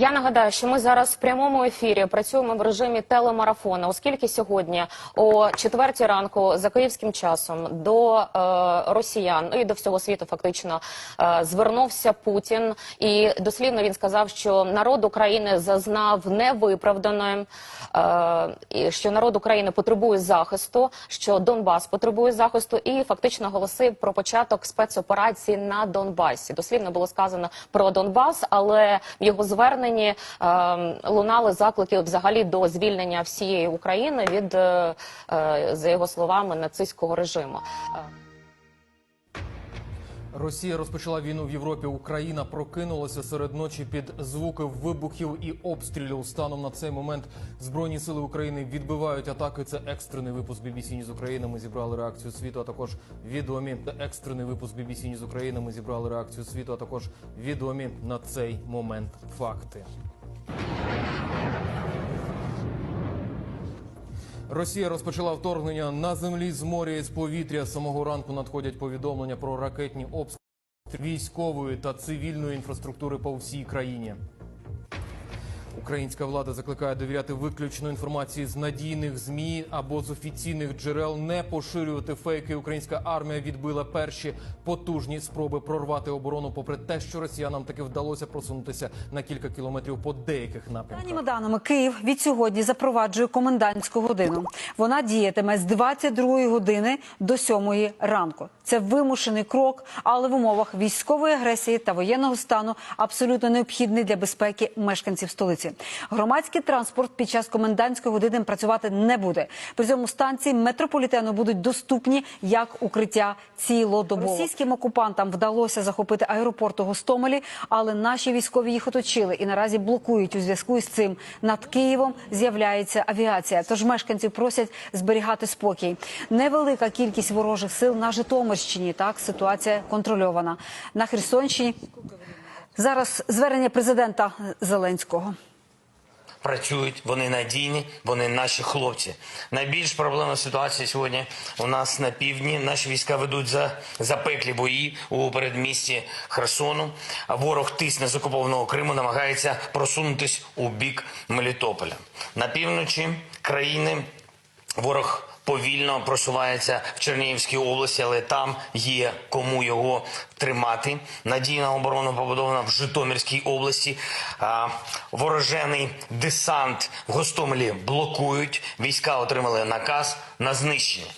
Я нагадаю, що ми зараз в прямому ефірі працюємо в режимі телемарафону, оскільки сьогодні о четвертій ранку за київським часом до е, росіян ну і до всього світу фактично е, звернувся Путін, і дослівно він сказав, що народ України зазнав невиправданої, е, що народ України потребує захисту, що Донбас потребує захисту, і фактично оголосив про початок спецоперації на Донбасі. Дослівно було сказано про Донбас, але його зверненні е, лунали заклики взагалі до звільнення всієї України від, е, е, за його словами, нацистського режиму. Росія розпочала війну в Європі. Україна прокинулася серед ночі під звуки вибухів і обстрілів. Станом на цей момент збройні сили України відбивають атаки. Це екстрений випуск BBC News України. Ми зібрали реакцію світу. А також відомі екстрений випуск BBC News України. Ми зібрали реакцію світу. А також відомі на цей момент факти. Росія розпочала вторгнення на землі з моря і з повітря. З самого ранку надходять повідомлення про ракетні обстріли військової та цивільної інфраструктури по всій країні. Українська влада закликає довіряти виключно інформації з надійних змі або з офіційних джерел, не поширювати фейки. Українська армія відбила перші потужні спроби прорвати оборону, попри те, що росіянам таки вдалося просунутися на кілька кілометрів по деяких напрямках. Останніми даними Київ від сьогодні запроваджує комендантську годину. Вона діятиме з 22 години до 7 ранку. Це вимушений крок, але в умовах військової агресії та воєнного стану абсолютно необхідний для безпеки мешканців столиці. Громадський транспорт під час комендантської години працювати не буде. При цьому станції метрополітену будуть доступні як укриття цілодобово. Російським окупантам вдалося захопити аеропорт у Гостомелі, але наші військові їх оточили і наразі блокують у зв'язку з цим. Над Києвом з'являється авіація. Тож мешканців просять зберігати спокій. Невелика кількість ворожих сил на Житомирщині. Так ситуація контрольована на Херсонщині. Зараз звернення президента Зеленського. Працюють, вони надійні, вони наші хлопці. Найбільш проблемна ситуація сьогодні у нас на півдні. Наші війська ведуть за запеклі бої у передмісті Херсону. А ворог тисне з окупованого Криму, намагається просунутись у бік Мелітополя. На півночі країни ворог. Повільно просувається в Чернігівській області, але там є кому його тримати. Надійна оборона побудована в Житомирській області. Ворожений десант в Гостомелі блокують. Війська отримали наказ на знищення.